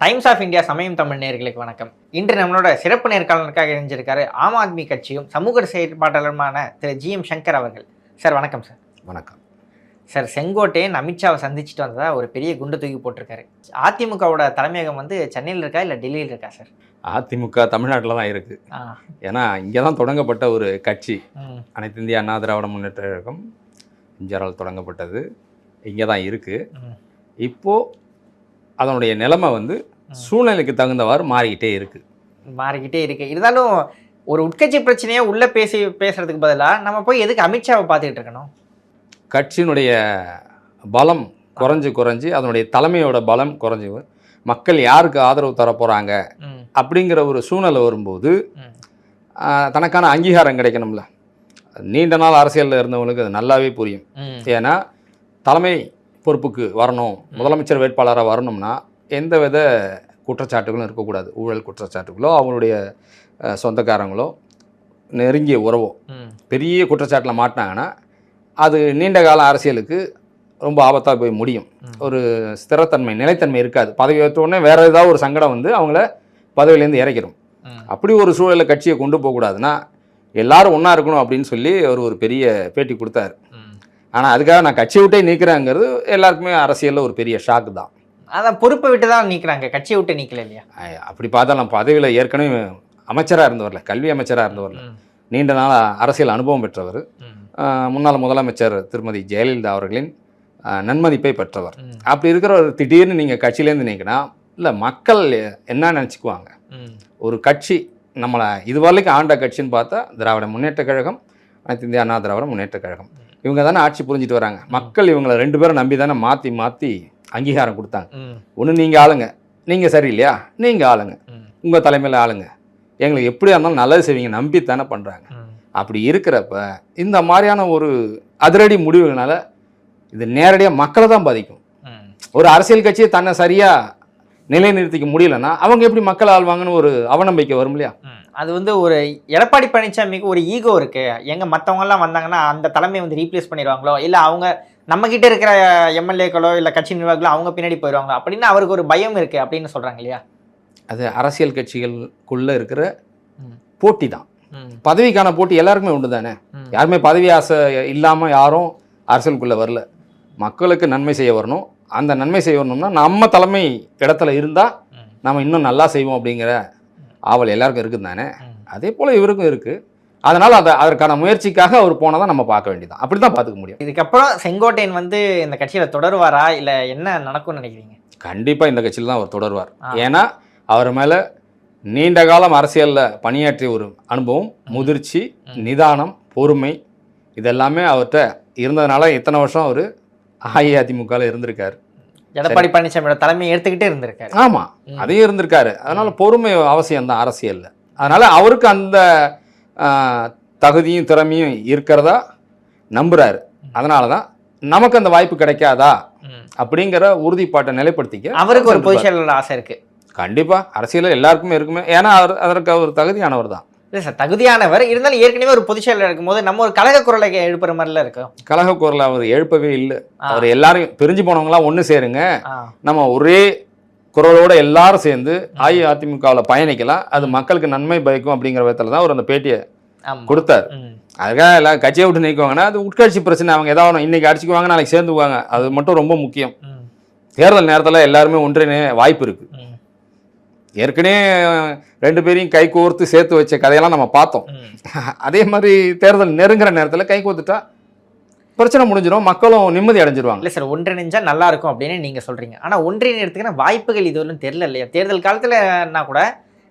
Times of India சமயம் தமிழ் நேயர்களுக்கு வணக்கம். இன்று நம்மளோட சிறப்பு நேர்காணலுக்காக இணைஞ்சிருக்காரு ஆம் ஆத்மி கட்சியும் சமூக செயற்பாட்டாளருமான திரு ஜி எம் சங்கர் அவர்கள். சார் வணக்கம் சார். வணக்கம். சார் செங்கோட்டையன் அமித்ஷாவை சந்திச்சுட்டு வந்ததா ஒரு பெரிய குண்டு தூக்கி போட்டிருக்காரு. அதிமுகவோட தலைமையகம் வந்து சென்னையில் இருக்கா இல்லை டெல்லியில் இருக்கா சார்? அதிமுக தமிழ்நாட்டில் தான் இருக்குது ஏன்னா இங்கே தான் தொடங்கப்பட்ட ஒரு கட்சி. அனைத்து இந்திய அண்ணா திராவிட முன்னேற்ற கழகம் எம்ஜிஆரால் தொடங்கப்பட்டது. இங்கே தான் இருக்குது இப்போது அதனுடைய நிலைமை வந்து சூழ்நிலைக்கு தகுந்தவாறு மாறிக்கிட்டே இருக்குது மாறிக்கிட்டே இருக்கு. இருந்தாலும் ஒரு உட்கட்சி பிரச்சனையை உள்ளே பேசி பேசுறதுக்கு பதிலாக நம்ம போய் எதுக்கு அமித்ஷாவை பார்த்துக்கிட்டு இருக்கணும்? கட்சியினுடைய பலம் குறைஞ்சு குறைஞ்சி அதனுடைய தலைமையோட பலம் குறைஞ்சி மக்கள் யாருக்கு ஆதரவு தர போகிறாங்க ம். அப்படிங்கிற ஒரு சூழ்நிலை வரும்போது தனக்கான அங்கீகாரம் கிடைக்கணும்ல. நீண்ட நாள் அரசியலில் இருந்தவங்களுக்கு அது நல்லாவே புரியும். ஏன்னா தலைமை பொறுப்புக்கு வரணும் முதலமைச்சர் வேட்பாளராக வரணும்னா எந்தவித குற்றச்சாட்டுகளும் இருக்கக்கூடாது. ஊழல் குற்றச்சாட்டுகளோ அவங்களுடைய சொந்தக்காரங்களோ நெருங்கிய உறவோ பெரிய குற்றச்சாட்டில் மாட்டினாங்கன்னா அது நீண்ட கால அரசியலுக்கு ரொம்ப ஆபத்தாக போய் முடியும். ஒரு ஸ்திரத்தன்மை நிலைத்தன்மை இருக்காது. பதவி ஏற்ற உடனே வேற ஏதாவது ஒரு சங்கடம் வந்து அவங்கள பதவியிலேருந்து இறக்கிடும். அப்படி ஒரு சூழலை கட்சியை கொண்டு போகக்கூடாதுன்னா எல்லாரும் ஒன்றா இருக்கணும் அப்படின்னு சொல்லி அவர் ஒரு பெரிய பேட்டி கொடுத்தாரு. ஆனால் அதுக்காக நான் கட்சியை விட்டே நீக்கிறேங்கிறது எல்லாருக்குமே அரசியலில் ஒரு பெரிய ஷாக்கு தான். அதான் பொறுப்பை விட்டு தான் நீக்குறாங்க. கட்சியை விட்டு நீக்கல இல்லையா? அப்படி பார்த்தா நான் பதவியில் ஏற்கனவே அமைச்சராக இருந்தவர்ல கல்வி அமைச்சராக இருந்தவர்ல. நீண்ட நாள் அரசியல் அனுபவம் பெற்றவர். முன்னாள் முதலமைச்சர் திருமதி ஜெயலலிதா அவர்களின் நன்மதிப்பை பெற்றவர். அப்படி இருக்கிறவர் திடீர்னு நீங்கள் கட்சியிலேருந்து நீக்கினா இல்லை மக்கள் என்ன நினச்சிக்குவாங்க? ஒரு கட்சி நம்மளை இதுவரைக்கும் ஆண்ட கட்சின்னு பார்த்தா திராவிட முன்னேற்ற கழகம் அனைத்து இந்திய அண்ணா திராவிட முன்னேற்ற கழகம். இவங்க தானே ஆட்சி புரிஞ்சுட்டு வராங்க. மக்கள் இவங்களை ரெண்டு பேரும் நம்பி தானே மாற்றி மாற்றி அங்கீகாரம் கொடுத்தாங்க. ஒன்று நீங்கள் ஆளுங்க. நீங்கள் சரியில்லையா? நீங்கள் ஆளுங்க. உங்கள் தலைமையில் ஆளுங்க. எங்களுக்கு எப்படியா இருந்தாலும் நல்லது செய்வீங்க. நம்பி தானே பண்ணுறாங்க அப்படி இருக்கிறப்ப இந்த மாதிரியான ஒரு அதிரடி முடிவுகளால இது நேரடியாக மக்களை தான் பாதிக்கும். ஒரு அரசியல் கட்சியை தன்னை சரியாக நிலைநிறுத்திக்க முடியலன்னா அவங்க எப்படி மக்கள் ஆள்வாங்கன்னு ஒரு அவநம்பிக்கை வரும் இல்லையா. அது வந்து ஒரு எடப்பாடி பழனிசாமிக்கு ஒரு ஈகோ இருக்கு. எங்க மத்தவங்க எல்லாம் வந்தாங்கன்னா அந்த தலைமை வந்து ரீப்ளேஸ் பண்ணிடுவாங்களோ? இல்ல அவங்க நம்ம கிட்ட இருக்கிற எம்எல்ஏக்களோ இல்ல கட்சி நிர்வாகிகளோ அவங்க பின்னாடி போயிடுவாங்களோ அப்படின்னு அவருக்கு ஒரு பயம் இருக்கு அப்படின்னு சொல்றாங்க இல்லையா? அது அரசியல் கட்சிகளுக்குள்ள இருக்கிற. போட்டி தான். பதவிக்கான போட்டி எல்லாருக்குமே உண்டு தானே? யாருமே பதவி ஆசை இல்லாமல் யாரும் அரசியலுக்குள்ளே வரல. மக்களுக்கு நன்மை செய்ய வரணும். அந்த நன்மை செய்ய வரணும்னா நம்ம தலைமை இடத்துல இருந்தால் நம்ம இன்னும் நல்லா செய்வோம் அப்படிங்கிற ஆவல் எல்லாருக்கும் இருக்குது தானே. அதே போல் இவருக்கும் இருக்குது அதனால் அதை அதற்கான முயற்சிக்காக அவர் போனதை நம்ம பார்க்க வேண்டியதான் அப்படி தான் பார்த்துக்க முடியும். இதுக்கப்புறம் செங்கோட்டையன் வந்து இந்த கட்சியில தொடருவாரா? இல்ல என்ன நடக்கும்னு நினைக்கிறீங்க? கண்டிப்பாக இந்த கட்சியில் தான் அவர் தொடருவார். ஏன்னா அவர் மேலே நீண்ட காலம் அரசியலில் பணியாற்றிய ஒரு அனுபவம் முதிர்ச்சி. நிதானம் பொறுமை இதெல்லாமே அவர்கிட்ட இருந்ததுனால இத்தனை வருஷம் அவர் அஇஅதிமுகவில் இருந்திருக்காரு. எடப்பாடி பழனிசாமியோட தலைமையை எடுத்துக்கிட்டே இருந்திருக்காரு. ஆமாம். அதையும் இருந்திருக்காரு. அதனால பொறுமை அவசியம் தான் அரசியலில். அதனால அவருக்கு அந்த தகுதியும் திறமையும் இருக்கிறதா நம்புறாரு. அதனால தான் நமக்கு அந்த வாய்ப்பு கிடைக்காதா. அப்படிங்கிற உறுதிப்பாட்டை நிலைப்படுத்திக்க அவருக்கு ஒரு. பொசிஷன்ல ஆசை இருக்கு. கண்டிப்பா அரசியல் எல்லாருக்குமே இருக்குமே. ஏன்னா அவர் அதற்கு அவர் தகுதியானவர் தான். இல்ல சார் தகுதியானவர். இருந்தாலும் ஏற்கனவே ஒரு பொசிஷன்ல இருக்கும்போது நம்ம ஒரு கழக குரலை எழுப்புற மாதிரில இருக்கும் கழக குரலை அவர் எழுப்பவே இல்லை. அவர் எல்லாரும் பிரிஞ்சு போனவங்களாம் ஒன்று சேருங்க. நம்ம ஒரே குரலோட எல்லாரும் சேர்ந்து அஇஅதிமுகவில் பயணிக்கலாம். அது மக்களுக்கு நன்மை பயக்கும் அப்படிங்கிற விதத்தில் தான் அவர் அந்த பேட்டியை. கொடுத்தார். அதுக்காக எல்லாம் கட்சியை விட்டு நீக்குவாங்கன்னா அது உட்கட்சி பிரச்சனை. அவங்க ஏதாவது இன்னைக்கு அடிச்சுக்குவாங்க நாளைக்கு சேர்ந்துக்குவாங்க. அது மட்டும் ரொம்ப முக்கியம். தேர்தல் நேரத்தில் எல்லாருமே ஒன்றிணை வாய்ப்பு இருக்கு. ம், ஏற்கனவே ரெண்டு பேரையும் கை கோர்த்து சேர்த்து வச்ச கதையெல்லாம் நம்ம பார்த்தோம். அதே மாதிரி தேர்தல் நெருங்குற நேரத்தில் கை கோர்த்துட்டா பிரச்சனை முடிஞ்சிடும் மக்களும் நிம்மதி அடைஞ்சிருவாங்க. இல்ல சார் ஒன்றிணைஞ்சா நல்லா இருக்கும் அப்படின்னு நீங்க சொல்றீங்க. ஆனா ஒன்றிணைறதுக்கான வாய்ப்புகள் இதுவரையும் தெரியல இல்லையா? தேர்தல் காலத்துலனா கூட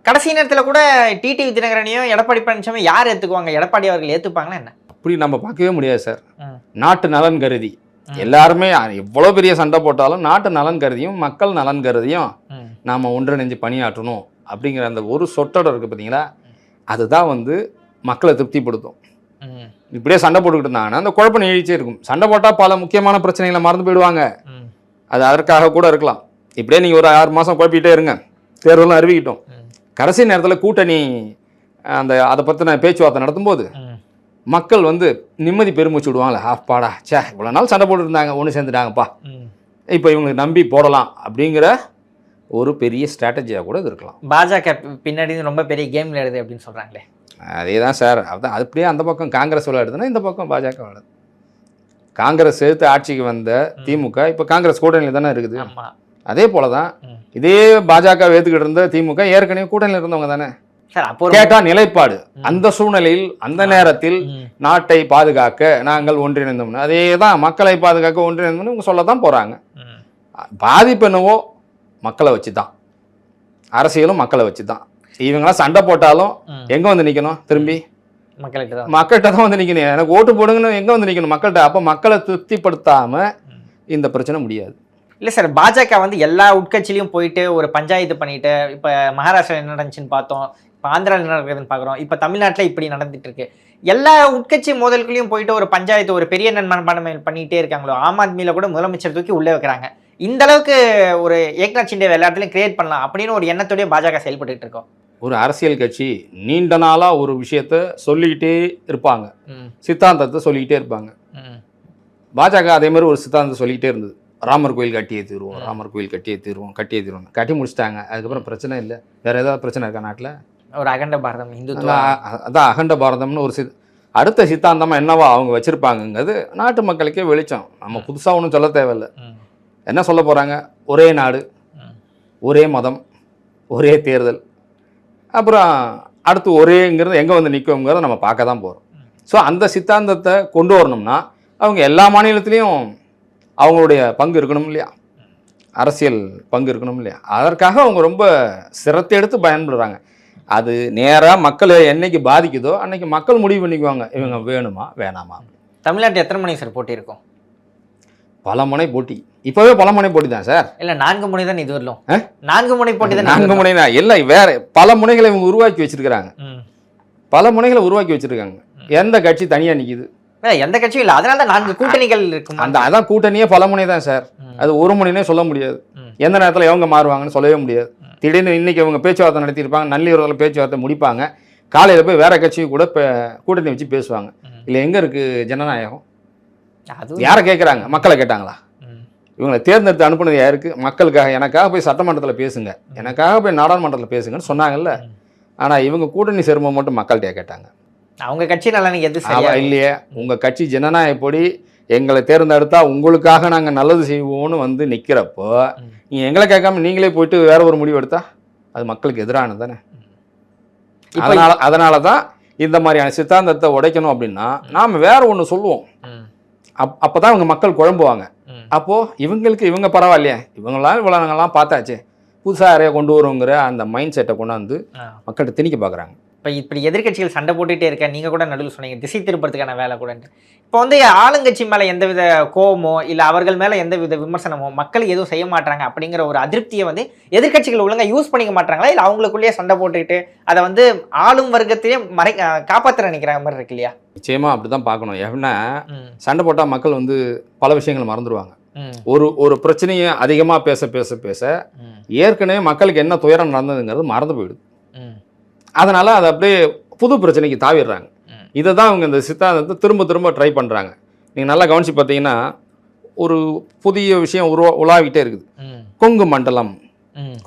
கடைசி நேரத்துல கூட டிடிவி தினகரனையும் எடப்பாடி பழனிசாமி யார் ஏத்துக்குவாங்க? எடப்பாடி அவர்கள் ஏத்துப்பாங்களா என்ன? அப்படி நம்ம பார்க்கவே முடியாது சார். நாட்டு நலன் கருதி. எல்லாருமே எவ்வளோ பெரிய சண்டை போட்டாலும் நாட்டு நலன் கருதியும் மக்கள் நலன் கருதியும் நாம் ஒன்றிணைஞ்சு பணியாற்றணும் அப்படிங்கிற அந்த ஒரு சொற்றொடர் இருக்குது பார்த்தீங்களா அதுதான் வந்து மக்களை திருப்திப்படுத்தும். இப்படியே சண்டை போட்டுக்கிட்டு இருந்தாங்கன்னா அந்த குழப்பம் நீடிச்சே இருக்கும். சண்டை போட்டால் பல முக்கியமான பிரச்சனைகளை மறந்து போயிடுவாங்க. அது அதற்காக கூட இருக்கலாம். இப்படியே நீங்கள் ஒரு ஆறு மாதம் குழப்பிக்கிட்டே இருங்க. தேர்தலும் அறிவிக்கிட்டோம். கடைசி நேரத்தில் கூட்டணி அந்த அதை பற்றின பேச்சுவார்த்தை நடத்தும்போது மக்கள் வந்து நிம்மதி பெருமூச்சு விடுவாங்களே. ஆப்பாடா ச்சே இவ்வளோ நாள் சண்டை போட்டு இருந்தாங்க ஒன்று சேர்ந்துட்டாங்கப்பா. இப்போ இவங்களுக்கு நம்பி போடலாம் அப்படிங்கிற ஒரு பெரிய ஸ்ட்ராட்டஜியாக கூட இது இருக்கலாம். பாஜக பின்னாடி ரொம்ப பெரிய கேம் விளையாடுது அப்படின்னு சொல்றாங்களே. அதே தான் சார். அதான் அது அப்படியே அந்த பக்கம் காங்கிரஸ் விளையாடுதுன்னா இந்த பக்கம் பாஜக விளையாடுது. காங்கிரஸ் எடுத்து ஆட்சிக்கு வந்த திமுக இப்போ காங்கிரஸ் கூட்டணியில் தானே இருக்குது. அதே போல தான். இதே பாஜக ஏற்றுக்கிட்டு இருந்த திமுக ஏற்கனவே கூட்டணியில் இருந்தவங்க தானே. கேட்டா நிலைப்பாடு. அந்த சூழ்நிலையில் அந்த நேரத்தில் நாட்டை பாதுகாக்க நாங்கள் ஒன்றிணைந்தோம்னு. அதே தான் மக்களை பாதுகாக்க ஒன்றிணைந்தோம்னு இவங்க சொல்ல தான் போகிறாங்க ம், பாதிப்பு என்னவோ மக்களை வச்சு தான் அரசியலும் மக்களை வச்சு தான் இவங்களாம் சண்டை போட்டாலும். எங்கே வந்து நிற்கணும் திரும்பி? மக்கள்கிட்ட தான். மக்கள்கிட்ட தான் வந்து நிற்கணும் எனக்கு ஓட்டு போடுங்கன்னு எங்கே வந்து நிற்கணும் மக்கள்கிட்ட? அப்போ மக்களை திருப்திப்படுத்தாமல். இந்த பிரச்சனை முடியாது. இல்ல சார் பாஜக வந்து எல்லா உட்கட்சியிலையும் போயிட்டு ஒரு பஞ்சாயத்து பண்ணிட்டு இப்ப மகாராஷ்டிரா என்ன நடந்துச்சுன்னு பார்த்தோம். இப்ப ஆந்திரால என்ன நடக்குதுன்னு பாக்குறோம். இப்ப தமிழ்நாட்டுல இப்படி நடந்துட்டு இருக்கு. எல்லா உட்கட்சி மோதல்களையும் போயிட்டு ஒரு பஞ்சாயத்து ஒரு பெரிய நன்மனப்பான்மை பண்ணிட்டே இருக்காங்களோ ஆம் ஆத்மியில கூட முதலமைச்சர் தூக்கி உள்ளே வைக்கிறாங்க. இந்த அளவுக்கு ஒரு ஏக்நாத் சிண்டே எல்லாத்துலயும் கிரியேட் பண்ணலாம் அப்படின்னு ஒரு எண்ணத்தோடய பாஜக செயல்பட்டு இருக்கோம். ஒரு அரசியல் கட்சி நீண்ட நாளாக ஒரு விஷயத்த சொல்லிக்கிட்டே இருப்பாங்க. சித்தாந்தத்தை சொல்லிக்கிட்டே இருப்பாங்க. பாஜக அதே மாதிரி ஒரு சித்தாந்தம் சொல்லிக்கிட்டே இருந்தது. ராமர் கோயில் கட்டியே தீருவோம் ராமர் கோயில் கட்டியே தீருவோம் கட்டியே தீருவோம் கட்டி முடிச்சிட்டாங்க. அதுக்கப்புறம் பிரச்சனை இல்லை. வேற ஏதாவது பிரச்சனை இருக்கா நாட்டில்? ஒரு அகண்ட பாரதம் இந்துத்துவம். அதான் அகண்ட பாரதம்னு ஒரு சித் அடுத்த சித்தாந்தமாக என்னவா அவங்க வச்சுருப்பாங்கங்கிறது நாட்டு மக்களுக்கே வெளிச்சம். நம்ம புதுசாக ஒன்றும் சொல்ல தேவையில்லை. என்ன சொல்ல போகிறாங்க ஒரே நாடு ஒரே மதம் ஒரே தேர்தல். அப்புறம் அடுத்து ஒரேங்கிறது எங்கே வந்து நிற்குங்கிறத நம்ம பார்க்க தான் போகிறோம் ஸோ அந்த சித்தாந்தத்தை கொண்டு வரணும்னா அவங்க எல்லா மாநிலத்திலையும் அவங்களுடைய பங்கு இருக்கணும் இல்லையா? அரசியல் பங்கு இருக்கணும் இல்லையா? அதற்காக அவங்க ரொம்ப சிரத்தை எடுத்து பயன்படுறாங்க. அது நேராக மக்களை என்னைக்கு பாதிக்குதோ அன்னைக்கு மக்கள் முடிவு பண்ணிக்குவாங்க. இவங்க வேணுமா வேணாமா? தமிழ்நாட்டு எத்தனை மணி சார் போட்டி இருக்கும் பல முனை போட்டி. இப்போவே பல முனை போட்டி தான் சார். இல்ல நான்கு முனை தான் இது வரலும்? நான்கு முனை போட்டி தான்? நான்கு முனைனா இல்லை வேற பல முனைகளை இவங்க உருவாக்கி வச்சிருக்கிறாங்க. பல முனைகளை உருவாக்கி வச்சிருக்காங்க. எந்த கட்சி தனியாக நிற்கிது எந்த கட்சியும் இல்ல. அதனால தான் நான்கு கூட்டணிகள் இருக்கும்? அந்த அதான் கூட்டணியே பல முனை தான் சார். அது ஒரு முனைனே சொல்ல முடியாது. எந்த நேரத்தில் எவங்க மாறுவாங்கன்னு சொல்லவே முடியாது. திடீர்னு இன்னைக்கு இவங்க பேச்சுவார்த்தை நடத்தியிருப்பாங்க நள்ளிரவில் பேச்சுவார்த்தை முடிப்பாங்க. காலையில் போய் வேற கட்சியும் கூட கூட்டணி வச்சு பேசுவாங்க. இல்லை எங்கே இருக்குது ஜனநாயகம்? யாரை கேட்குறாங்க? மக்களை கேட்டாங்களா. இவங்களை தேர்ந்தெடுத்து அனுப்புனது யாருக்கு? மக்களுக்காக. எனக்காக போய் சட்டமன்றத்தில் பேசுங்க. எனக்காக போய் நாடாளுமன்றத்தில் பேசுங்கன்னு சொன்னாங்கல்ல. ஆனால் இவங்க கூட்டணி சேர்மம் மட்டும் மக்கள்கிட்ட கேட்டாங்க. அவங்க கட்சி நலனுக்கு எது அவ இல்லையே. உங்கள் கட்சி ஜனநாயகப்படி எங்களை தேர்ந்தெடுத்தா உங்களுக்காக நாங்கள் நல்லது செய்வோம்னு வந்து நிற்கிறப்போ. நீங்கள் எங்களை கேட்காம நீங்களே போயிட்டு வேற ஒரு முடிவு எடுத்தா அது மக்களுக்கு எதிரானது தானே? அதனால அதனால தான் இந்த மாதிரியான சித்தாந்தத்தை உடைக்கணும் அப்படின்னா நாம் வேற ஒன்று சொல்லுவோம். அப் அப்போ தான் இவங்க மக்கள் குழம்புவாங்க. அப்போது இவங்களுக்கு இவங்க பரவாயில்லையே. இவங்களாம் இவ்வளோ நாங்கள்லாம் பார்த்தாச்சே. புதுசாக யாரையா கொண்டு வருங்கிற அந்த மைண்ட் செட்டை கொண்டாந்து. மக்கள்கிட்ட திணிக்க பார்க்குறாங்க இப்போ இப்படி எதிர்க்கட்சிகள் சண்டை போட்டுட்டே இருக்க. நீங்க கூட நடுவில் சொன்னீங்க திசை திருப்பறதுக்கான வேலை கூட இப்போ வந்து ஆளுங்கட்சி மேல எந்தவித கோவமோ இல்ல அவர்கள் மேல எந்தவித விமர்சனமோ மக்கள் எதுவும் செய்ய மாட்டாங்க அப்படிங்கிற ஒரு அதிருப்தியை வந்து எதிர்க்கட்சிகள் ஒழுங்கா யூஸ் பண்ணிக்க மாட்டாங்களா? இல்ல அவங்களுக்குள்ளேயே சண்டை போட்டுக்கிட்டு அதை வந்து ஆளும் வர்க்கத்திலே மறை காப்பாத்த நினைக்கிற மாதிரி இருக்கு இல்லையா? நிச்சயமாக அப்படி தான் பார்க்கணும் ஏன்னா சண்டை போட்டால் மக்கள் வந்து பல விஷயங்களை மறந்துடுவாங்க ஒரு ஒரு பிரச்சனையை அதிகமாக பேச பேச பேச ஏற்கனவே மக்களுக்கு என்ன துயரம் நடந்ததுங்கிறது மறந்து போயிடுது. அதனால் அதை அப்படியே புது பிரச்சனைக்கு தாவிடுறாங்க. இதை தான் அவங்க இந்த சித்தாந்தத்தை திரும்ப திரும்ப ட்ரை பண்ணுறாங்க நீங்கள் நல்லா கவனித்து பார்த்தீங்கன்னா ஒரு புதிய விஷயம் உருவா உலாவிட்டே இருக்குது. கொங்கு மண்டலம்.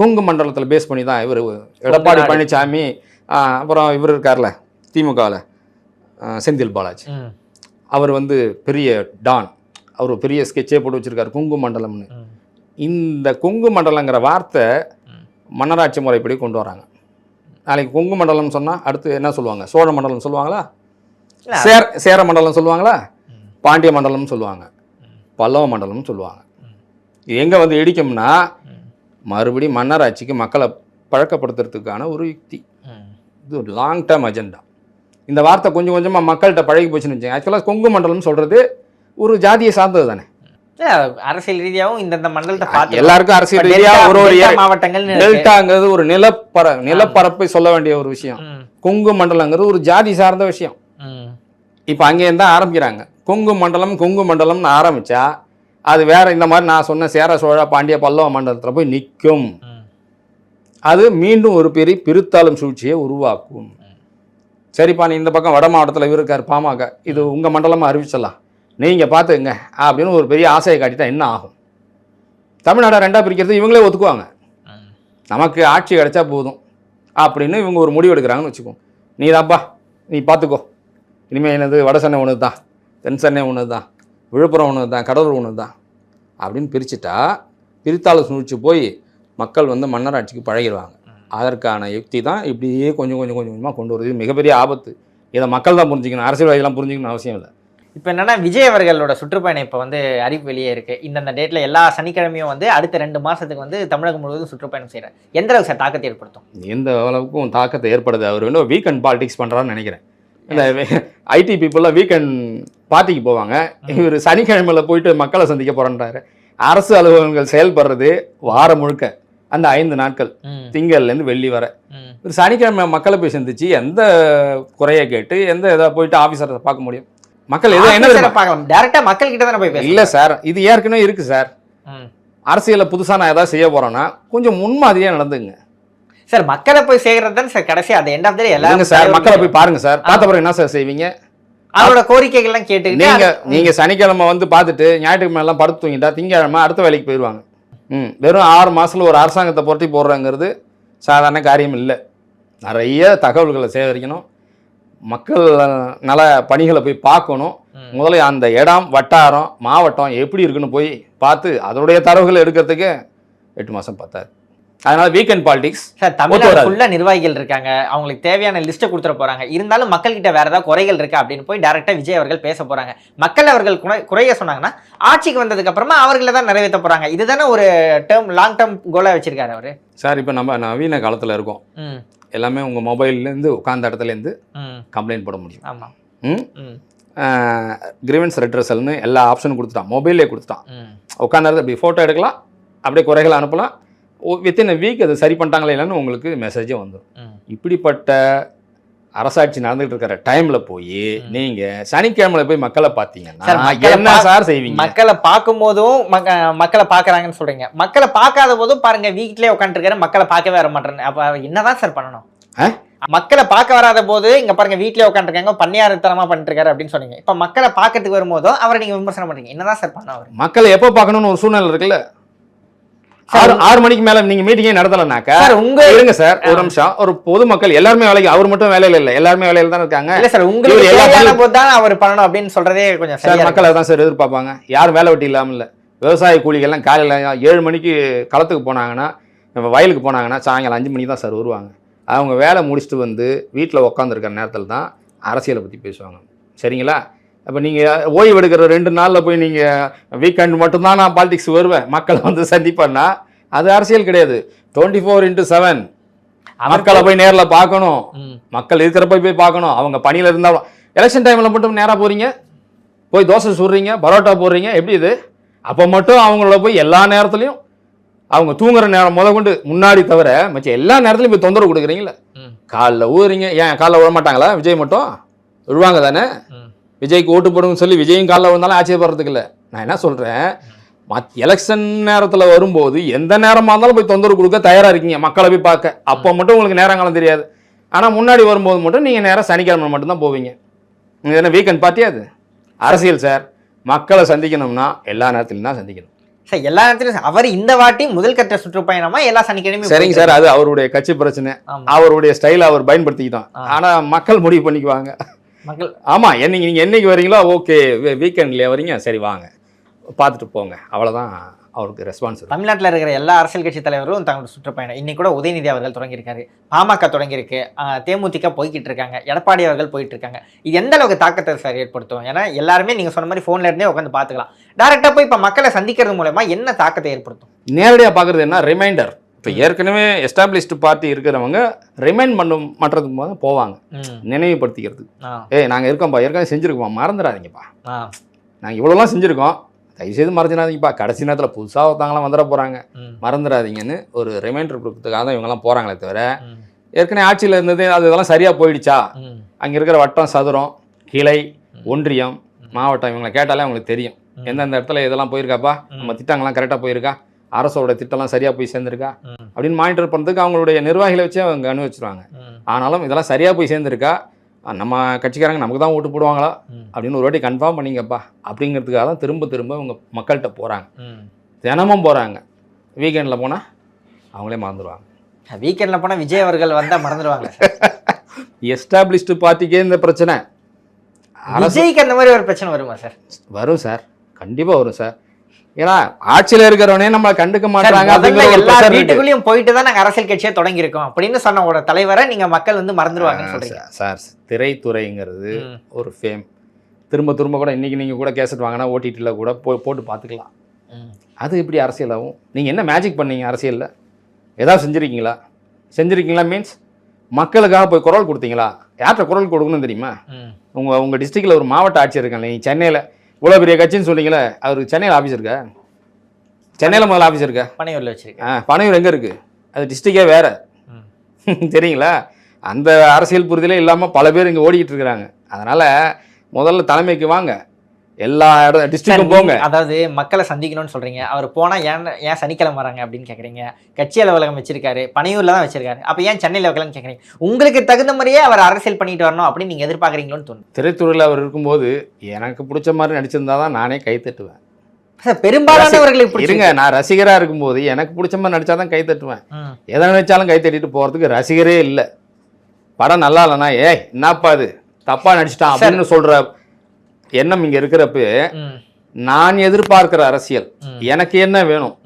கொங்கு மண்டலத்தில் பேஸ் பண்ணி தான் இவர் எடப்பாடி. பழனிசாமி அப்புறம் இவர் இருக்கார்ல திமுகவில் செந்தில் பாலாஜி. அவர் வந்து பெரிய டான். அவர் பெரிய ஸ்கெட்சே போட்டு வச்சிருக்காரு கொங்கு மண்டலம்னு. இந்த கொங்கு மண்டலங்கிற வார்த்தை. மன்னராட்சி முறைப்படி கொண்டு வராங்க. நாளைக்கு கொங்கு மண்டலம் சொன்னால் அடுத்து என்ன சொல்லுவாங்க? சோழ மண்டலம் சொல்லுவாங்களா? சேர சேர மண்டலம் சொல்லுவாங்களா? பாண்டிய மண்டலம் சொல்லுவாங்க. பல்லவ மண்டலம் சொல்லுவாங்க. எங்கே வந்து இடிக்கும்னா மறுபடியும் மன்னராட்சிக்கு மக்களை பழக்கப்படுத்துறதுக்கான ஒரு யுக்தி. இது ஒரு லாங் டேர்ம் அஜெண்டா இந்த வார்த்தை கொஞ்சம் கொஞ்சமாக மக்கள்கிட்ட பழகி போச்சுன்னு வச்சுங்க ஆக்சுவலாக கொங்கு மண்டலம் சொல்கிறது ஒரு ஜாதியை சார்ந்தது தானே. அரசியல் ரீதியாவும் இந்தந்த மண்டலத்தை பார்த்து எல்லாருக்கும் அரசியல் ரீதியாக ஒரு ஒரு இருக்கு. டெல்டாங்கிறது ஒரு நிலப்பர நிலப்பரப்பை சொல்ல வேண்டிய ஒரு விஷயம். கொங்கு மண்டலங்கிறது ஒரு ஜாதி சார்ந்த விஷயம். இப்போ அங்கேருந்து தான் ஆரம்பிக்கிறாங்க. கொங்கு மண்டலம் கொங்கு மண்டலம்னு ஆரம்பிச்சா அது வேற இந்த மாதிரி நான் சொன்ன சேர சோழ பாண்டிய பல்லவ மண்டலத்தில் போய் நிற்கும் அது மீண்டும் ஒரு பெரிய பிரித்தாளும் சூழ்ச்சியை உருவாக்கும். சரிப்பா நீ இந்த பக்கம் வட மாவட்டத்தில் இருக்கார் பாமக. இது உங்கள் மண்டலமாக அறிவிச்சிடலாம் நீங்கள் பார்த்துங்க அப்படின்னு ஒரு பெரிய ஆசையை காட்டிட்டா என்ன ஆகும்? தமிழ்நாடை ரெண்டாக பிரிக்கிறது இவங்களே ஒத்துக்குவாங்க. நமக்கு ஆட்சி கிடைச்சா போதும் அப்படின்னு இவங்க ஒரு முடிவு எடுக்கிறாங்கன்னு வச்சுக்கோங்க நீ தான்ப்பா நீ பார்த்துக்கோ இனிமேல் என்னது வட சென்னை ஒன்று தான் தென் சென்னை ஒன்று தான் விழுப்புரம் ஒன்று தான் கடலூர் ஒன்று தான் அப்படின்னு பிரிச்சுட்டா பிரித்தாள சூழ்ச்சி போய் மக்கள் வந்து மன்னர் ஆட்சிக்கு பழகிடுவாங்க. அதற்கான யுக்தி தான் இப்படியே கொஞ்சம் கொஞ்சம் கொஞ்சம் கொஞ்சமாக கொண்டு வருது. மிகப்பெரிய ஆபத்து. இதை மக்கள் தான் புரிஞ்சுக்கணும் அரசியல்வாதிகளாம் புரிஞ்சுக்கணும் அவசியம் இல்லை. இப்போ என்னன்னா விஜய் அவர்களோட சுற்றுப்பயணம் இப்போ வந்து அறிவிப்பு வெளியே இருக்கு. இந்தந்த டேட்ல எல்லா சனிக்கிழமையும் வந்து அடுத்த ரெண்டு மாசத்துக்கு வந்து தமிழகம் முழுவதும் சுற்றுப்பயணம் செய்யறாரு. எந்த அளவுக்கு சார் தாக்கத்தை ஏற்படுத்தும்? எந்த அளவுக்கும் தாக்கத்தை ஏற்படுது அவர் வந்து வீக்கெண்ட் பாலிடிக்ஸ் பண்ணுறாருன்னு நினைக்கிறேன். இந்த ஐடி பீப்புளெலாம் வீக்கெண்ட் பார்ட்டிக்கு போவாங்க. இவர் சனிக்கிழமையில போயிட்டு மக்களை சந்திக்க போகிறேன்றாரு அரசு அலுவலகங்கள் செயல்படுறது வாரம் முழுக்க. அந்த ஐந்து நாட்கள். திங்கள்லேருந்து வெள்ளி வர. ஒரு சனிக்கிழமை மக்களை போய் சந்திச்சு எந்த குறையை கேட்டு எந்த இதை போயிட்டு ஆஃபீஸரை பார்க்க முடியும்? மக்கள் எதோ என்ன? பார்க்கலாம். டேரக்டா மக்கள் கிட்ட தானே போய் இல்ல சார். இது ஏற்கனவே இருக்கு சார். அரசியலை புதுசா நான் ஏதாவது செய்ய போறேன்னா கொஞ்சம் முன்மாதிரியா நடந்துங்க சார் மக்களை போய் சேர்க்கறது தானே சார் கடைசி. அந்த எண்ட் ஆஃப் இல்லைங்க எல்லாரும் சார் மக்களை போய் பாருங்க சார். பார்த்த பிறகு என்ன சார் செய்வீங்க? அவரோட கோரிக்கைகள்லாம் கேட்டுக்கிட்டு நீங்க நீங்க சனிக்கிழமை வந்து பார்த்துட்டு ஞாயிற்றுக்கிழமை எல்லாம் படுத்து தூங்கிட்டா திங்கக்கிழமை அடுத்த வேலைக்கு போயிடுவாங்க ம் வெறும் ஆறு மாசத்துல ஒரு அரசாங்கத்தை புரட்டி போடுறங்கிறது சாதாரண காரியம் இல்லை. நிறைய தகவல்களை சேகரிக்கணும். மக்கள் நல பணிகளை போய் பார்க்கணும். முதல்ல அந்த இடம் வட்டாரம் மாவட்டம் எப்படி இருக்குன்னு போய் பார்த்து அதனுடைய தரவுகளை எடுக்கிறதுக்கு எட்டு மாதம் பார்த்தாரு அதனால வீக்கெண்ட் பாலிடிக்ஸ் சார் தமிழ்நாடு. ஃபுல்லா நிர்வாகிகள் இருக்காங்க. அவங்களுக்கு தேவையான லிஸ்ட்டை கொடுத்துட போறாங்க. இருந்தாலும் மக்கள் கிட்ட வேற ஏதாவது குறைகள் இருக்கா அப்படின்னு போய் டைரக்டா விஜய் அவர்கள் பேச போறாங்க. மக்கள் அவர்கள் குறை- குறைய சொன்னாங்கன்னா ஆட்சிக்கு வந்ததுக்கு அப்புறமா அவர்களை தான் நிறைவேற்ற போறாங்க. இதுதானே ஒரு டேர்ம் லாங் டேர்ம் கோலா வச்சிருக்காரு அவரு. சார் இப்போ நம்ம நவீன காலத்தில் இருக்கோம். எல்லாமே உங்கள் மொபைல்லேருந்து உட்காந்த இடத்துலேருந்து கம்ப்ளைண்ட் போட முடியும். ஆமா. ம்? ம். கிரிவன்ஸ் ரெட்ரஸல்னு எல்லா ஆப்ஷனும் கொடுத்துட்டான். மொபைல்லே கொடுத்துட்டான். ம். உட்காந்து அப்படி ஃபோட்டோ எடுக்கலாம். அப்படியே குறைகளை அனுப்பலாம். வித்தின் வீக் அது சரி பண்ணிட்டாங்களா இல்லைன்னு உங்களுக்கு மெசேஜே வந்துடும் இப்படிப்பட்ட அரசாட்சி நடந்துகிட்டு இருக்கிற டைமில் போய் ம். நீங்கள் சனிக்கிழமையில போய் மக்களை மக்களை என்ன சார் செய்வீங்க? மக்களை பார்க்கும் போதும் மக்க- மக்களை பார்க்கறாங்கன்னு சொல்றீங்க. மக்களை பார்க்காத போதும் பாருங்க வீட்லயே உட்காந்துருக்காரு மக்களை பார்க்கவே வர மாட்டேன்னு. அப்ப என்னதான் சார் பண்ணணும்? மக்களை பார்க்க வராத போது இங்க பாருங்க வீட்லயே உட்காந்துருக்காங்க பண்ணியாரத்தனமா பண்ணிட்டு இருக்காரு அப்படின்னு சொன்னீங்க. இப்ப மக்களை பார்க்கறதுக்கு வரும்போதும் அவரை நீங்க விமர்சனம் பண்றீங்க. என்னதான் சார் பண்ண அவர்? மக்களை எப்போ பார்க்கணும்னு ஒரு சூழ்நிலை இருக்குல்ல? ஆறு ஆறு மணிக்கு மேல நீங்க மீட்டிங்கே நடத்தலைனாக்கா சார் உங்க இருங்க சார் ஒரு நிமிஷம். ஒரு பொதுமக்கள் எல்லாருமே வேலைக்கு அவர் மட்டும் வேலையில இல்ல எல்லாருமே வேலையில தான் இருக்காங்க. இல்ல சார் உங்களுக்கு எல்லா போது தான் அவர் பண்ணணும் அப்படின்னு சொல்றதே கொஞ்சம் சார் மக்கள் அதான் சார் எதிர்பார்ப்பாங்க. யாரும் வேலை வெட்டி இல்லாமல் இல்லை. விவசாய கூலிகள்லாம் காலையில் ஏழு மணிக்கு களத்துக்கு போனாங்கன்னா வயலுக்கு போனாங்கன்னா சாயங்காலம் அஞ்சு மணிக்கு தான் சார் வருவாங்க. அவங்க வேலை முடிச்சுட்டு வந்து வீட்டில் உட்காந்துருக்கிற நேரத்தில் தான் அரசியலை பற்றி பேசுவாங்க. சரிங்களா? அப்போ நீங்கள் ஓய்வு எடுக்கிற ரெண்டு நாளில் போய் நீங்கள் வீக்கெண்ட் மட்டும்தான் நான் பாலிடிக்ஸ் வருவேன். மக்களை வந்து சந்திப்பேன்னா அது அரசியல் கிடையாது. டுவெண்ட்டி ஃபோர் இன்ட்டு செவன் மக்களை போய் நேரில் பார்க்கணும். மக்கள் இருக்கிறப்ப போய் பார்க்கணும். அவங்க பணியில் இருந்தாலும் எலெக்ஷன் டைமில் மட்டும் நேராக போகிறீங்க போய் தோசை சுடுறீங்க பரோட்டா போடுறீங்க? எப்படி இது? அப்போ மட்டும் அவங்கள போய் எல்லா நேரத்துலையும் அவங்க தூங்குற நேரம் முத கொண்டு முன்னாடி தவிர மச்ச எல்லா நேரத்துலையும் போய் தொந்தரவு கொடுக்குறீங்களா. காலைல ஊறுறீங்க. ஏன் காலைல விட மாட்டாங்களா விஜய் மட்டும்? விழுவாங்க தானே. விஜய்க்கு ஓட்டு போடுங்கன்னு சொல்லி விஜயும் காலைல விழுந்தாலும் ஆச்சரியப்படுறதுக்கு இல்லை நான் என்ன சொல்கிறேன் மத் எலெக்ஷன் நேரத்தில் வரும்போது எந்த நேரமாக இருந்தாலும் போய் தொந்தரவு கொடுக்க தயாராக இருக்கீங்க. மக்களை போய் பார்க்க. அப்போ மட்டும் உங்களுக்கு நேரங்காலம் தெரியாது. ஆனால் முன்னாடி வரும்போது மட்டும் நீங்கள் நேராக சனிக்கிழமை மட்டும்தான் போவீங்க. இது என்ன வீக்கெண்ட் பார்ட்டியா அது? அரசியல் சார். மக்களை சந்திக்கணும்னா எல்லா நேரத்திலும் தான் சந்திக்கணும். சார் எல்லா நேரத்திலும் அவர் இந்த வாட்டி முதல் கட்ட சுற்றுப்பயணமா எல்லா சனிக்கிழமையும் சரிங்க சார். அது அவருடைய கட்சி பிரச்சனை. அவருடைய ஸ்டைலை அவர் பயன்படுத்திக்கிட்டான். ஆனால் மக்கள் முடிவு பண்ணிக்குவாங்க. மக்கள் ஆமாம் என்னைக்கு நீங்கள் என்னைக்கு வரீங்களோ ஓகே வீக்கெண்ட்லேயே வரீங்க சரி வாங்க. பார்த்துட்டு போங்க. அவ்வளோதான் அவருக்கு ரெஸ்பான்ஸ் தமிழ்நாட்டில் இருக்கிற எல்லா அரசியல் கட்சி தலைவரும் தங்களோட சுற்றுப்பயணம். இன்னைக்கு கூட உதயநிதி அவர்கள் தொடங்கியிருக்காரு. பாமக தொடங்கியிருக்கு. தேமுதிக போய்கிட்டு இருக்காங்க. எடப்பாடி அவர்கள் போயிட்டு இருக்காங்க. இது எந்த அளவுக்கு தாக்கத்தை சார் ஏற்படுத்தும்? ஏன்னா எல்லாருமே நீங்க சொன்ன மாதிரி ஃபோன்ல இருந்தே உட்காந்து பார்த்துக்கலாம். டேரக்டா போய் இப்போ மக்களை சந்திக்கிறது மூலமா என்ன தாக்கத்தை ஏற்படுத்தும்? நேரடியாக பார்க்குறது என்ன? ரிமைண்டர் இப்போ ஏற்கனவே எஸ்டாப்ளிஷ்டு பார்ட்டி இருக்கிறவங்க ரிமைண்ட் பண்ணும் மற்றதுக்கு போது போவாங்க. நினைவுபடுத்திக்கிறது. ஆ, ஏய் நாங்கள் இருக்கோம்ப்பா ஏற்கனவே செஞ்சுருக்கோம் மறந்துடாதீங்கப்பா. நாங்கள் இவ்வளோலாம் செஞ்சுருக்கோம். தயவுசெய்து மறந்துடாதீங்கப்பா. கடைசி நேரத்தில் புதுசாக ஒருத்தவங்களாம் வந்துட போகிறாங்க மறந்துடாதீங்கன்னு ஒரு ரிமைண்டர் கொடுக்கறதுக்காக தான் இவங்கெல்லாம் போகிறாங்களே தவிர ஏற்கனவே ஆட்சியில் இருந்தது அது இதெல்லாம் சரியாக போயிடுச்சா? அங்கே இருக்கிற வட்டம் சதுரம் கிளை. ஒன்றியம் மாவட்டம் இவங்களை கேட்டாலே அவங்களுக்கு தெரியும். எந்தெந்த இடத்துல இதெல்லாம் போயிருக்காப்பா? நம்ம திட்டங்கள்லாம் கரெக்டாக போயிருக்கா? அரசோட திட்டம்லாம் சரியாக போய் சேர்ந்துருக்கா? அப்படின்னு மானிட்டர் பண்ணுறதுக்கு அவங்களுடைய நிர்வாகிகளை வச்சு அவங்க அனுபவிச்சிருவாங்க. ஆனாலும் இதெல்லாம் சரியாக போய் சேர்ந்துருக்கா? நம்ம கட்சிக்காரங்க நமக்கு தான் ஓட்டு போடுவாங்களா? அப்படின்னு ஒரு வாட்டி கன்ஃபார்ம் பண்ணிங்கப்பா. அப்படிங்கிறதுக்காக தான் திரும்ப திரும்ப அவங்க மக்கள்கிட்ட போகிறாங்க. தினமும் போகிறாங்க வீக்கெண்டில் போனால் அவங்களே மறந்துடுவாங்க வீக்கெண்ட்ல போனா விஜய் அவர்கள் வந்தா மறந்துடுவாங்க எஸ்டாப்ளிஷ்டு பார்ட்டிக்கே இந்த பிரச்சனை. விஜய்க்கு அந்த மாதிரி ஒரு பிரச்சனை வருமா சார்? வரும் சார். கண்டிப்பா வரும் சார். ஏன்னா ஆட்சியில இருக்கிறவனே நம்மளை கண்டுக்க மாட்டாங்க எல்லா. வீட்டுக்குள்ளேயும் போயிட்டு தான் நாங்க அரசியல் கட்சியை தொடங்கி இருக்கோம் அப்படின்னு சொன்ன ஒரு தலைவரை நீங்க மக்கள் வந்து மறந்துடுவாங்கன்னு சொல்றீங்க. சார் திரைத்துறைங்கிறது. ஒரு ஃபேம் திரும்ப திரும்ப கூட இன்னைக்கு நீங்க கூட கேசட் வாங்கினா ஓடிடியில் கூட போ போட்டு பார்த்துக்கலாம். அது எப்படி அரசியலாகும்? நீங்க என்ன மேஜிக் பண்ணீங்க அரசியல்ல? ஏதாவது செஞ்சிருக்கீங்களா? செஞ்சிருக்கீங்களா மீன்ஸ் மக்களுக்காக போய் குரல் கொடுத்தீங்களா? யார்கிட்ட குரல் கொடுக்கணும் தெரியுமா? ம். உங்க உங்க டிஸ்ட்ரிக்ட்ல ஒரு மாவட்ட ஆட்சியர் இருக்காங்க நீ சென்னையில இவ்வளோ பெரிய கட்சின்னு சொன்னீங்களே அவருக்கு சென்னையில் ஆஃபீஸ் இருக்கா? சென்னையில் முதல்ல ஆஃபீஸ் இருக்கா? பனையூர்ல வச்சிருக்கேன். ஆ பனையூர் எங்கே இருக்குது அது டிஸ்ட்ரிக்டே வேற. ம். தெரியுங்களா? அந்த அரசியல் புரிதலே இல்லாமல் பல பேர் இங்கே ஓடிக்கிட்டு இருக்கிறாங்க. அதனால் முதல்ல தலைமைக்கு வாங்க. எல்லா இடம் டிஸ்ட்ரிக்டும் போங்க. அதாவது மக்களை சந்திக்கணும்னு சொல்றீங்க. அவர் போனா ஏன் ஏன் சனிக்கிழமை வராங்க அப்படின்னு கேக்குறீங்க. கட்சி அலுவலகம் வச்சிருக்காரு. பனையூர்ல தான் வச்சிருக்காரு. அப்ப ஏன் சென்னையில வைக்கலாம்னு கேக்குறீங்க? உங்களுக்கு தகுந்த மாதிரியே அவர் அரசியல் பண்ணிட்டு வரணும் அப்படின்னு நீங்க எதிர்பார்க்கறீங்களோன்னு தோணுது. திரைத்துறையில் அவர் இருக்கும்போது எனக்கு பிடிச்ச மாதிரி நடிச்சிருந்தா தான் நானே கை தட்டுவேன். பெரும்பாலானவர்களுக்கு. இருங்க நான் ரசிகராக இருக்கும்போது எனக்கு பிடிச்ச மாதிரி நடிச்சா தான் கை தட்டுவேன். எதை நினைச்சாலும் கை தட்டிட்டு போகிறதுக்கு ரசிகரே இல்லை. படம் நல்லா இல்லைனா ஏய் என்னப்பா இது? தப்பாக நடிச்சிட்டான் அப்படின்னு சொல்கிற எண்ணம் இங்கே இருக்கிறப்ப. நான் எதிர்பார்க்கிற அரசியல். எனக்கு என்ன வேணும்.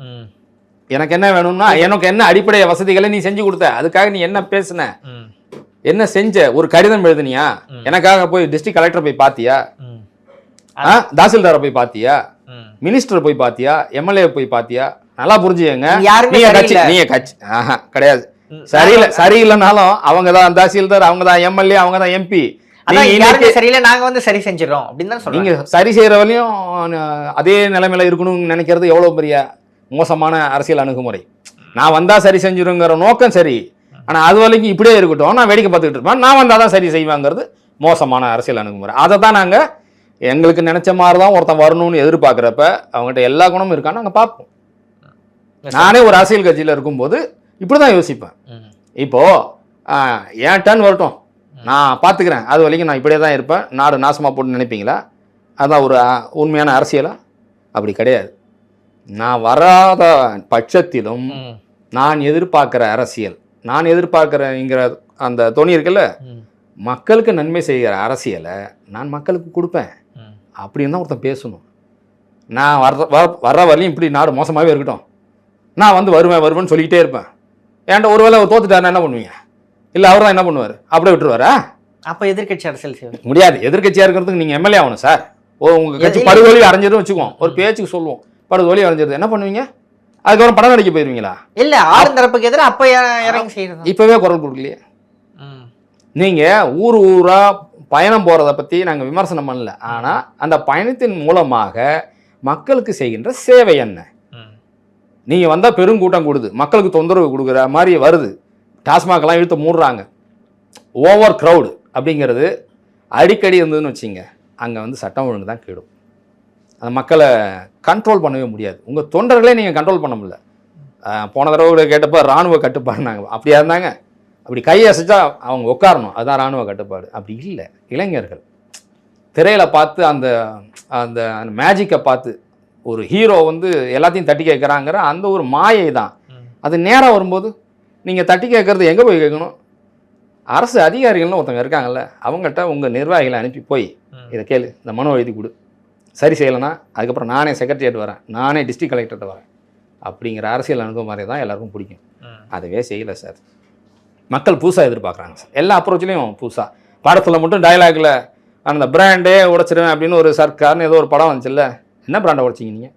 எனக்கு என்ன வேணும்னா எனக்கு என்ன அடிப்படை வசதிகளை நீ செஞ்சு கொடுத்த அதுக்காக நீ என்ன பேசுன. என்ன செஞ்ச ஒரு கடிதம் எழுதுனியா. எனக்காக போய் டிஸ்ட்ரிக்ட் கலெக்டர் போய் பாத்தியா தாசில்தாரை போய் பாத்தியா. மினிஸ்டர் போய் பாத்தியா எம்எல்ஏ போய் பாத்தியா நல்லா புரிஞ்சுக்கங்க நீங்க கட்சி. நீங்க கட்சி ஆஹா கிடையாது. சரியில்லை சரியில்லைனாலும் அவங்க தான் தாசில்தார் அவங்க தான் எம்எல்ஏ அவங்க தான் எம்பி அதான் சரியில்லை நாங்க வந்து சரி செஞ்சிடறோம் அப்படின்னு தான் சொல்றீங்க. நீங்க சரி செய்யற வரையும் அதே நிலைமையில இருக்கணும்னு நினைக்கிறது எவ்வளவு பெரிய மோசமான அரசியல் அணுகுமுறை. நான் வந்தா சரி செஞ்சிருங்கிற நோக்கம் சரி. ஆனா அது வரைக்கும் இப்படியே இருக்கட்டும். நான் வேடிக்கை பார்த்துக்கிட்டு இருப்பேன். நான் வந்தா தான் சரி செய்வாங்கிறது மோசமான அரசியல் அணுகுமுறை. அதை தான் நாங்க எங்களுக்கு நினைச்ச மாதிரி தான் ஒருத்தன் வரணும்னு எதிர்பார்க்குறப்ப அவங்ககிட்ட எல்லா குணமும் இருக்கான்னு நாங்கள் பார்ப்போம். நானே ஒரு அரசியல் கட்சியில் இருக்கும்போது இப்படி தான் யோசிப்பேன். ம். இப்போ ஆஹ், என் டர்ன் வரட்டும். நான் பார்த்துக்கிறேன். அது வரைக்கும் நான் இப்படியே தான் இருப்பேன். நாடு நாசமாக போட்டு நினைப்பீங்களா? அதான் ஒரு உண்மையான அரசியலா? அப்படி கிடையாது. நான் வராத பட்சத்திலும். நான் எதிர்பார்க்குற அரசியல் நான் எதிர்பார்க்குறங்கிற அந்த துணி இருக்குல்ல. மக்களுக்கு நன்மை செய்கிற அரசியலை நான் மக்களுக்கு கொடுப்பேன். அப்படின்னு தான் ஒருத்தன் பேசணும். நான் வர- வர்ற வரலையும் இப்படி நாடு மோசமாகவே இருக்கட்டும். நான் வந்து வருவேன் வருவேன்னு சொல்லிக்கிட்டே இருப்பேன். ஏன்டா ஒருவேளை தோத்துட்டாருன்னா என்ன பண்ணுவீங்க? இல்லை அவர் தான் என்ன பண்ணுவார்? அப்படியே விட்டுருவாரா? அப்ப எதிர்க்கட்சி அரசியல் செய்வது முடியாது. எதிர்க்கட்சியாக இருக்கிறதுக்கு நீங்கள் எம்எல்ஏ ஆகணும் சார் ஓ உங்கள் கட்சி படுகொலி அரைஞ்சதும் வச்சுக்குவோம். ஒரு பேச்சுக்கு சொல்லுவோம். படுகொலி அரைஞ்சது என்ன பண்ணுவீங்க? அதுக்கப்புறம் படம் நடிக்க போயிருவீங்களா? இல்ல ஆறு தரப்புக்கு எதிராக அப்ப இற- இறங்கி செய்யறது இப்போவே குரல் கொடுக்கலையே. நீங்கள் ஊர் ஊராக பயணம் போகிறத பற்றி நாங்கள் விமர்சனம் பண்ணல. ஆனால் அந்த பயணத்தின் மூலமாக மக்களுக்கு செய்கின்ற சேவை என்ன. நீங்கள் வந்தால் பெருங்கூட்டம் கொடுது. மக்களுக்கு தொந்தரவு கொடுக்குற மாதிரி வருது. டாஸ்மாக்லாம் இழுத்து மூடுறாங்க. ஓவர் க்ரௌடு அப்படிங்கிறது அடிக்கடி இருந்ததுன்னு வச்சிங்க. அங்கே வந்து சட்டம் ஒழுங்கு தான் கெடும் அந்த மக்களை கண்ட்ரோல் பண்ணவே முடியாது. உங்கள் தொண்டர்களே நீங்கள் கண்ட்ரோல் பண்ண முடியல. போன தடவை கூட கேட்டப்போ ராணுவ கட்டுப்பாடுனாங்க. அப்படியா இருந்தாங்க? அப்படி கையை அசைச்சா அவங்க உட்காரணும். அதுதான் ராணுவ கட்டுப்பாடு. அப்படி இல்லை. இளைஞர்கள். திரையில் பார்த்து அந்த அந்த மேஜிக்கை பார்த்து ஒரு ஹீரோ வந்து எல்லாத்தையும் தட்டி கேட்குறாங்கிற அந்த ஒரு மாயை தான். அது நேரம் வரும்போது நீங்கள் தட்டி கேட்குறது எங்கே போய் கேட்கணும்? அரசு அதிகாரிகள்னு ஒருத்தங்க இருக்காங்கல்ல அவங்கள்ட்ட உங்கள் நிர்வாகிகளை அனுப்பி போய். இதை கேளு இந்த மனு எழுதி கொடு. சரி செய்யலைன்னா அதுக்கப்புறம் நானே செக்ரட்டரியேட் வரேன் நானே டிஸ்ட்ரிக்ட் கலெக்டர்கிட்ட வரேன். அப்படிங்கிற அரசியல் அணுகுமுறை தான் எல்லாருக்கும் பிடிக்கும். அதுவே செய்யலை சார். மக்கள் புதுசாக எதிர்பார்க்குறாங்க சார். எல்லா அப்ரோச்லேயும் புதுசாக படத்தில் மட்டும் டயலாகில் அந்த பிராண்டே உடைச்சிருவேன் அப்படின்னு ஒரு சர்க்கார்னு ஏதோ ஒரு படம் வந்துச்சுல்ல என்ன பிராண்டை உடைச்சிங்க நீங்கள்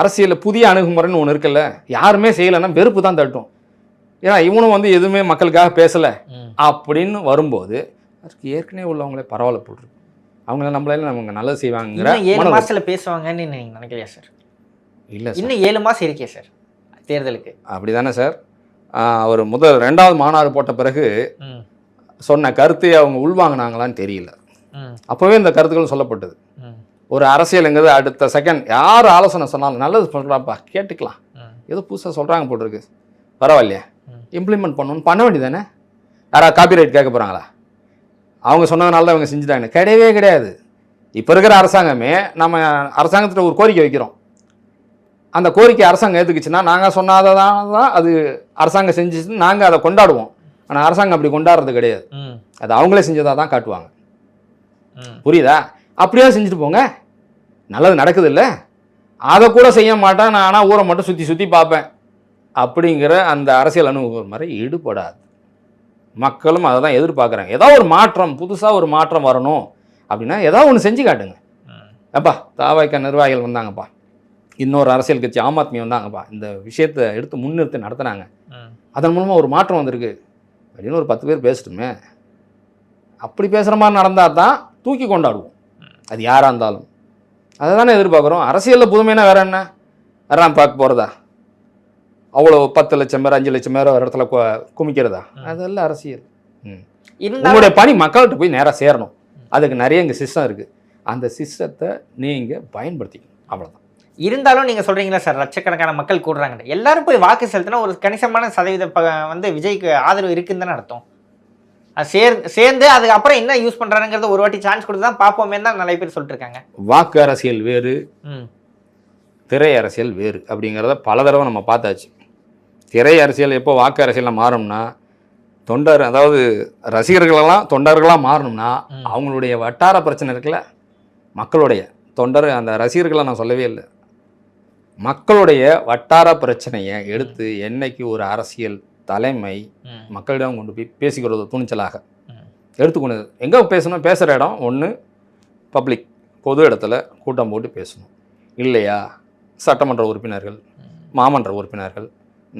அரசியலில் புதிய அணுகுமுறைன்னு ஒன்று இருக்குல்ல யாருமே செய்யலைன்னா வெறுப்பு தான் தட்டும் ஏன்னா இவனும் வந்து எதுவுமே மக்களுக்காக பேசலை. அப்படின்னு வரும்போது அதுக்கு ஏற்கனவே உள்ளவங்களே பரவாயில்ல போட்டுருக்கு அவங்கள நம்மளால நமக்கு நல்லது செய்வாங்கிற ஏழு மனது. மாசத்துல பேசுவாங்கன்னு நீங்க நினைக்கலையா சார் இல்லை இன்னும் ஏழு மாசம் இருக்கே சார் தேர்தலுக்கு அப்படி தானே சார் அவர் முதல் ரெண்டாவது மாநாடு போட்ட பிறகு. சொன்ன கருத்தை அவங்க உள்வாங்கினாங்களான்னு தெரியல. அப்போவே இந்த கருத்துக்கள் சொல்லப்பட்டது. ஒரு அரசியலுங்கிறது அடுத்த செகண்ட் யார் ஆலோசனை சொன்னாலும் நல்லது சொல்கிறாப்பா கேட்டுக்கலாம். ஏதோ புதுசாக சொல்கிறாங்க போட்டிருக்கு பரவாயில்லையா. இம்ப்ளிமெண்ட் பண்ணணும்னு பண்ண வேண்டியதானே யாராவது காப்பிரைட் கேட்க போகிறாங்களா அவங்க சொன்னதுனால தான் இவங்க செஞ்சுட்டாங்க. கிடையவே கிடையாது. இப்போ இருக்கிற அரசாங்கமே நம்ம அரசாங்கத்தில் ஒரு கோரிக்கை வைக்கிறோம். அந்த கோரிக்கை அரசாங்கம் ஏற்றுக்குச்சுன்னா நாங்கள் சொன்னாதான் தான் அது அரசாங்கம் செஞ்சுச்சுன்னு நாங்கள் அதை கொண்டாடுவோம். ஆனால் அரசாங்கம் அப்படி கொண்டாடுறது கிடையாது. அது அவங்களே செஞ்சதாக தான் காட்டுவாங்க. புரியுதா? அப்படியே செஞ்சுட்டு போங்க. நல்லது நடக்குது இல்லை? அதை கூட செய்ய மாட்டேன். நான் ஆனால் ஊரை மட்டும் சுற்றி சுற்றி பார்ப்பேன். அப்படிங்கிற அந்த அரசியல் அனுபவம் மாதிரி ஈடுபடாது. மக்களும் அதை தான் எதிர்பார்க்குறாங்க. ஏதோ ஒரு மாற்றம் புதுசாக ஒரு மாற்றம் வரணும் அப்படின்னா ஏதோ ஒன்று செஞ்சு காட்டுங்க. அப்பா தாவாய்க்க நிர்வாகிகள் வந்தாங்கப்பா. இன்னொரு அரசியல் கட்சி ஆம் ஆத்மி வந்தாங்கப்பா. இந்த விஷயத்தை எடுத்து முன்னிறுத்தி நடத்துனாங்க. அதன் மூலமாக ஒரு மாற்றம் வந்திருக்கு. அப்படின்னு ஒரு பத்து பேர் பேசட்டுமே. அப்படி பேசுகிற மாதிரி நடந்தால் தான் தூக்கி கொண்டாடுவோம். அது யாராக இருந்தாலும். அதை தானே எதிர்பார்க்குறோம். அரசியலில் புதுமைனா வேற என்ன? வரான் பார்க்க போகிறதா அவ்வளோ பத்து லட்சம் பேர் அஞ்சு லட்சம் பேர் ஒரு இடத்துல குமிக்கிறதா? அதெல்லாம் அரசியல். உங்களுடைய பணி மக்கள்கிட்ட போய் நேராக சேரணும். அதுக்கு நிறைய இங்கே சிஸ்டம் இருக்குது அந்த சிஸ்டத்தை நீங்கள் பயன்படுத்திக்கணும். அவ்வளோதான் இருந்தாலும் நீங்க சொல்றீங்களா சார் லட்சக்கணக்கான மக்கள் கூடுறாங்க எல்லாரும் போய் வாக்கு செலுத்தினா ஒரு கணிசமான சதவீத வந்து விஜய்க்கு ஆதரவு இருக்குன்னு தானே அர்த்தம். அது சேர் சேர்ந்து அதுக்கப்புறம் என்ன யூஸ் பண்றாங்கிறத ஒரு வாட்டி சான்ஸ் கொடுத்து தான் பார்ப்போமே தான் நிறைய பேர் சொல்லிட்டு இருக்காங்க. வாக்கு அரசியல் வேறு ம். திரை அரசியல் வேறு அப்படிங்கிறத பல தடவை நம்ம பார்த்தாச்சு. திரை அரசியல் எப்போ வாக்கு அரசியலில் மாறும்னா தொண்டர் அதாவது ரசிகர்களெல்லாம் தொண்டர்களாக மாறணும்னா. அவங்களுடைய வட்டார பிரச்சனை இருக்குல்ல? மக்களுடைய. தொண்டர் அந்த ரசிகர்களை நான் சொல்லவே இல்லை. மக்களுடைய வட்டார பிரச்சனையை எடுத்து என்னைக்கு ஒரு அரசியல் தலைமை மக்களிடம் கொண்டு போய் பேசிக்கிறது துணிச்சலாக. ம். எடுத்துக்கொண்டு எங்கே பேசணும்? பேசுகிற இடம் ஒன்று பப்ளிக் பொது இடத்துல கூட்டம் போட்டு பேசணும். இல்லையா? சட்டமன்ற உறுப்பினர்கள் மாமன்ற உறுப்பினர்கள்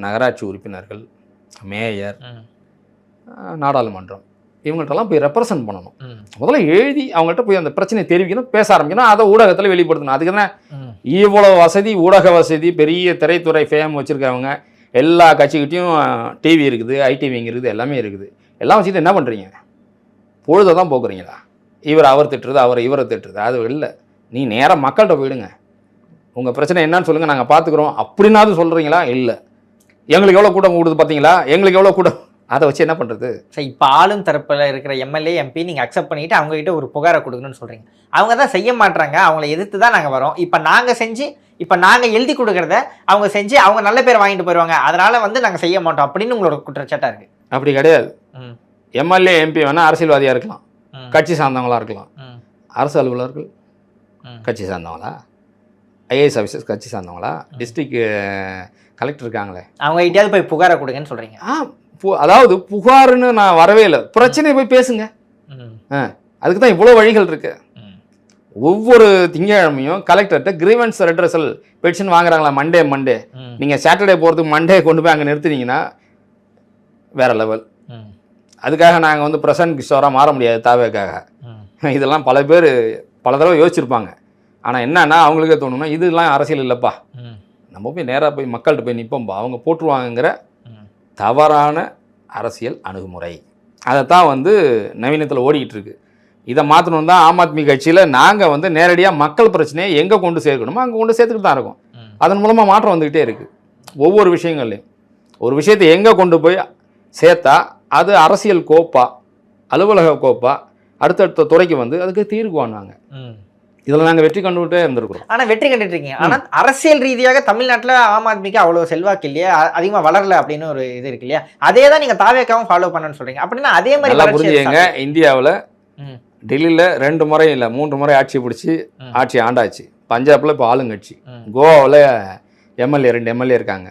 நகராட்சி உறுப்பினர்கள் மேயர் நாடாளுமன்றம் இவங்கள்ட்டெல்லாம் போய் ரெப்ரசன்ட் பண்ணணும். முதல்ல எழுதி அவங்கள்ட்ட போய் அந்த பிரச்சனையை தெரிவிக்கணும் பேச ஆரம்பிக்கணும் அதை ஊடகத்தில் வெளிப்படுத்தணும். அதுக்கு தான் இவ்வளோ வசதி ஊடக வசதி பெரிய திரைத்துறை ஃபேம் வச்சுருக்கவங்க எல்லா கட்சிக்கிட்டையும் டிவி இருக்குது ஐடிவிங்க இருக்குது எல்லாமே இருக்குது. எல்லாம் வச்சுட்டு என்ன பண்ணுறீங்க பொழுதை தான் போக்குறீங்களா? இவர் அவர் திட்டுறது அவர் இவரை திட்டுறது அது இல்லை. நீ நேராக மக்கள்கிட்ட போயிடுங்க. உங்கள் பிரச்சனை என்னன்னு சொல்லுங்கள் நாங்கள் பார்த்துக்குறோம் அப்படின்னாவது சொல்கிறீங்களா இல்லை. எங்களுக்கு எவ்வளோ கூட்டம் கூடுது பார்த்தீங்களா எங்களுக்கு எவ்வளோ கூட்டம்? அதை வச்சு என்ன பண்ணுறது சரி இப்போ ஆளும் தரப்பில் இருக்கிற எம்எல்ஏ எம்பி நீங்கள் அக்செப்ட் பண்ணிட்டு அவங்க கிட்ட ஒரு புகாரை கொடுக்கணும்னு சொல்கிறீங்க அவங்க தான் செய்ய மாட்றாங்க. அவங்கள எதிர்த்து தான் நாங்கள் வரோம். இப்போ நாங்கள் செஞ்சு இப்போ நாங்கள் எழுதி கொடுக்குறத அவங்க செஞ்சு அவங்க நல்ல பேர் வாங்கிட்டு போயிடுவாங்க அதனால வந்து நாங்கள் செய்ய மாட்டோம் அப்படின்னு உங்களோட குற்றச்சாட்டாக இருக்கு. அப்படி கிடையாது. ம். எம்எல்ஏ எம்பி வேணால் அரசியல்வாதியாக இருக்கலாம். கட்சி சார்ந்தவங்களா இருக்கலாம். அரசு அலுவலர்கள். கட்சி சார்ந்தவங்களா? ஐஏஎஸ் ஆஃபீஸர்ஸ் கட்சி சார்ந்தவங்களா? டிஸ்ட்ரிக்ட் கலெக்டர் இருக்காங்களே. அவங்க கிட்டயாவது போய் புகாரை கொடுங்கன்னு சொல்கிறீங்க ஆ பு- அதாவது புகாருன்னு நான் வரவே இல்லை. பிரச்சனையை போய் பேசுங்க. அதுக்கு தான் இவ்வளோ வழிகள் இருக்கு. ம். ஒவ்வொரு திங்கட்கிழமையும் கலெக்டர்கிட்ட கிரீவன்ஸ் ரெட்ரஸல் பெட்டிஷன் வாங்குறாங்களா மண்டே மண்டே நீங்கள் சாட்டர்டே போகிறதுக்கு மண்டே கொண்டு போய் அங்கே நிறுத்துனீங்கன்னா வேற லெவல் அதுக்காக நாங்கள் வந்து பிரசன்ட் கிஷோராக மாற முடியாது தாவேக்காக. இதெல்லாம் பல பேர் பல தடவை யோசிச்சிருப்பாங்க. ஆனால் என்னன்னா அவங்களுக்கே தோணும்னா இதெல்லாம் அரசியல் இல்லைப்பா. நம்ம போய் நேராக போய் மக்கள்கிட்ட போய் நிற்போம்பா அவங்க போட்டுருவாங்கங்கிற தவறான அரசியல் அணுகுமுறை. அதைத்தான் வந்து நவீனத்தில் ஓடிக்கிட்டு இருக்கு இதை மாற்றணும் தான் ஆம் ஆத்மி கட்சியில் நாங்கள் வந்து நேரடியாக மக்கள் பிரச்சனையை எங்கே கொண்டு சேர்க்கணுமோ அங்கே கொண்டு சேர்த்துக்கிட்டு தான் இருக்கோம். அதன் மூலமாக மாற்றம் வந்துக்கிட்டே இருக்குது ஒவ்வொரு விஷயங்கள்லையும். ஒரு விஷயத்தை எங்கே கொண்டு போய் சேர்த்தா அது அரசியல் கோப்பா அலுவலக கோப்பா அடுத்தடுத்த துறைக்கு வந்து அதுக்கு தீர்வு காணுவாங்க இதில் நாங்கள் வெற்றி கண்டுகிட்டே இருந்திருக்கிறோம். ஆனா வெற்றி கண்டுட்டு இருக்கீங்க ஆனா அரசியல் ரீதியாக தமிழ்நாட்டுல ஆம் ஆத்மிக்கு அவ்வளவு செல்வாக்கு இல்லையா? அ- அதிகமா வளரல அப்படின்னு ஒரு இது இருக்கு இல்லையா? அதே தான் நீங்க தாவேக்காவும் ஃபாலோ பண்ணணும்னு சொல்றீங்க. அப்படின்னா அதே மாதிரி புரிஞ்சுங்க இந்தியாவில். டெல்லியில் ரெண்டு முறை இல்லை மூன்று முறை ஆட்சி பிடிச்சி. ஆட்சி ஆண்டாச்சு. பஞ்சாப்ல இப்போ ஆளுங்கட்சி. கோவாவில் எம்எல்ஏ ரெண்டு எம்எல்ஏ இருக்காங்க?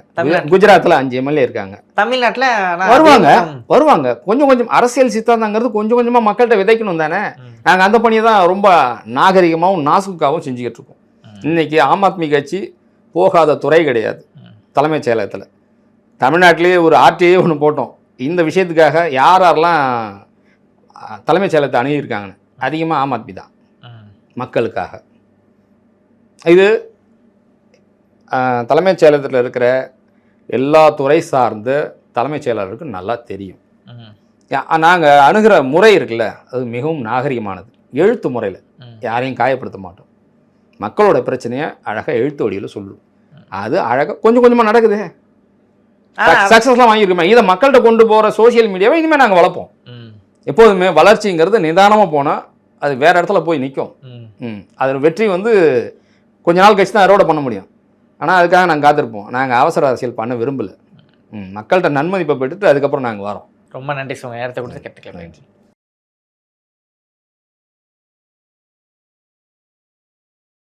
குஜராத்தில் அஞ்சு எம்எல்ஏ இருக்காங்க தமிழ்நாட்டுல வருவாங்க. வருவாங்க கொஞ்சம் கொஞ்சம் அரசியல் சித்தாந்தங்கிறது கொஞ்சம் கொஞ்சமாக மக்கள்கிட்ட விதைக்கணும் தானே. நாங்கள் அந்த பணியை தான் ரொம்ப நாகரிகமாகவும் நாசுக்காகவும் செஞ்சுக்கிட்டு இருக்கோம். இன்னைக்கு ஆம் ஆத்மி கட்சி போகாத துறை கிடையாது. தலைமைச் செயலகத்தில் தமிழ்நாட்டிலேயே ஒரு ஆர்டிஐ ஒன்று போட்டோம் இந்த விஷயத்துக்காக யார் யாரெல்லாம் தலைமைச் செயலகத்தை அணுகியிருக்காங்கன்னு அதிகமாக ஆம் ஆத்மி தான். மக்களுக்காக இது தலைமைச் செயலகத்தில் இருக்கிற எல்லா துறை சார்ந்த தலைமைச் செயலாளருக்கு நல்லா தெரியும். நாங்கள் அணுகிற முறை இருக்குல்ல அது மிகவும் நாகரிகமானது. எழுத்து முறையில். யாரையும் காயப்படுத்த மாட்டோம். மக்களோட பிரச்சனையை அழகாக எழுத்து வடிவில் சொல்லுவோம். அது அழகாக கொஞ்சம் கொஞ்சமாக நடக்குது. சக்ஸஸ்லாம் வாங்கியிருக்கோமே இதை மக்கள்கிட்ட கொண்டு போகிற சோஷியல் மீடியாவை இனிமேல் நாங்கள் வளர்ப்போம். எப்போதுமே வளர்ச்சிங்கிறது நிதானமாக போனால் அது வேறு இடத்துல போய் நிற்கும் அது வெற்றி வந்து கொஞ்ச நாள் கழிச்சு தான் அறுவடை பண்ண முடியும். ஆனால் அதுக்காக நாங்கள் காத்திருப்போம். நாங்கள் அவசர அரசியல் பண்ண விரும்பல. ம் மக்கள்கிட்ட நன்மதிப்பை பெற்றுட்டு அதுக்கப்புறம் நாங்கள் வரோம். ரொம்ப நன்றி சார் நேரத்தை கொடுத்து கேட்டுக்கலாம். நன்றி.